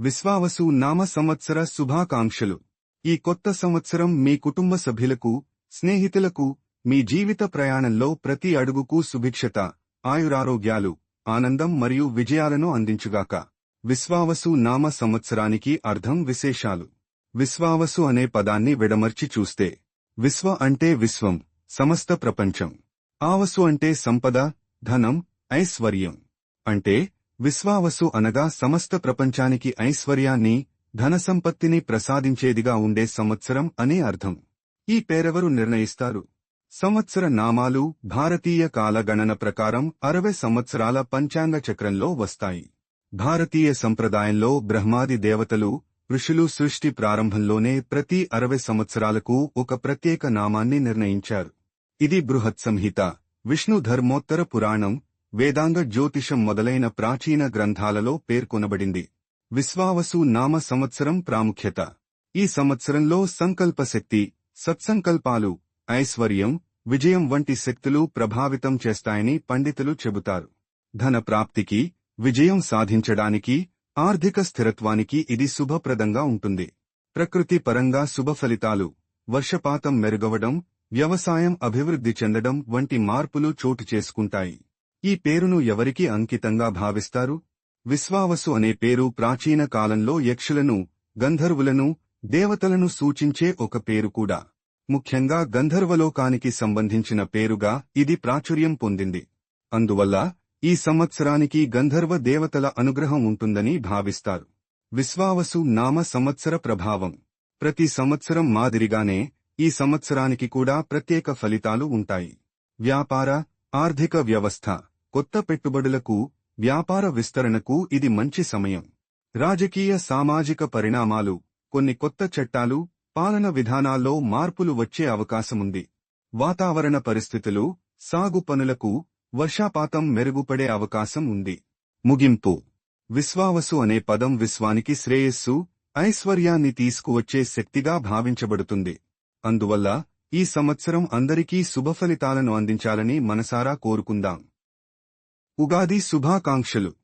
విశ్వావసు నామ సంవత్సర శుభాకాంక్షలు. ఈ కొత్త సంవత్సరం మీ కుటుంబ సభ్యులకు స్నేహితులకు మీ జీవిత ప్రయాణంలో ప్రతి అడుగుకు సుభిక్షత ఆయురారోగ్యాలు ఆనందం మరియు విజయాలను అందించుగాక. విశ్వావసు నామ సంవత్సరానికి అర్థం విశేషాలు. విశ్వావసు అనే పదాన్ని విడమర్చి చూస్తే విశ్వ అంటే విశ్వం సమస్త ప్రపంచం. ఆవసు అంటే సంపద ధనం ఐశ్వర్యం. అంటే విశ్వావసు అనగా సమస్త ప్రపంచానికి ఐశ్వర్యాన్ని ధనసంపత్తిని ప్రసాదించేదిగా ఉండే సంవత్సరం అనే అర్థం. ఈ పేరెవరు నిర్ణయిస్తారు? సంవత్సర నామాలు భారతీయ కాలగణన ప్రకారం అరవై సంవత్సరాల పంచాంగ చక్రంలో వస్తాయి. భారతీయ సంప్రదాయంలో బ్రహ్మాది దేవతలు ఋషులు సృష్టి ప్రారంభంలోనే ప్రతి అరవై సంవత్సరాలకు ఒక ప్రత్యేక నామాన్ని నిర్ణయించారు. ఇది బృహత్ సంహిత విష్ణు ధర్మోత్తర పురాణం వేదాంగ జ్యోతిషం మొదలైన ప్రాచీన గ్రంథాలలో పేర్కొనబడింది. విశ్వావసు నామ సంవత్సరం ప్రాముఖ్యత. ఈ సంవత్సరంలో సంకల్పశక్తి సత్సంకల్పాలు ఐశ్వర్యం విజయం వంటి శక్తులు ప్రభావితం చేస్తాయని పండితులు చెబుతారు. ధన ప్రాప్తికి విజయం సాధించడానికి ఆర్థిక స్థిరత్వానికి ఇది శుభప్రదంగా ఉంటుంది. ప్రకృతి పరంగా శుభ ఫలితాలు వర్షపాతం మెరుగవడం వ్యవసాయం అభివృద్ధి చెందడం వంటి మార్పులు చోటు చేసుకుంటాయి. ఈ పేరును ఎవరికి అంకితంగా భావిస్తారు? విశ్వావసు అనే పేరు ప్రాచీన కాలంలో యక్షులను గంధర్వులను దేవతలను సూచించే ఒక పేరు కూడా. ముఖ్యంగా గంధర్వలోకానికి సంబంధించిన పేరుగా ఇది ప్రాచుర్యం పొందింది. అందువల్ల ఈ సంవత్సరానికి గంధర్వ దేవతల అనుగ్రహం ఉంటుందని భావిస్తారు. విశ్వావసు నామ సంవత్సర ప్రభావం. ప్రతి సంవత్సరం మాదిరిగానే ఈ సంవత్సరానికి కూడా ప్రత్యేక ఫలితాలు ఉంటాయి. వ్యాపార ఆర్థిక వ్యవస్థ. కొత్త పెట్టుబడులకు వ్యాపార విస్తరణకు ఇది మంచి సమయం. రాజకీయ సామాజిక పరిణామాలు కొన్ని కొత్త చట్టాలు పాలన విధానాల్లో మార్పులు వచ్చే అవకాశముంది. వాతావరణ పరిస్థితులు సాగు పనులకు వర్షాపాతం మెరుగుపడే అవకాశం ఉంది. ముగింపు. విశ్వావసు అనే పదం విశ్వానికి శ్రేయస్సు ఐశ్వర్యాన్ని తీసుకువచ్చే శక్తిగా భావించబడుతుంది. అందువల్ల ఈ సంవత్సరం అందరికీ శుభఫలితాలను అందించాలని మనసారా కోరుకుందాం. ఉగాది శుభాకాంక్షలు.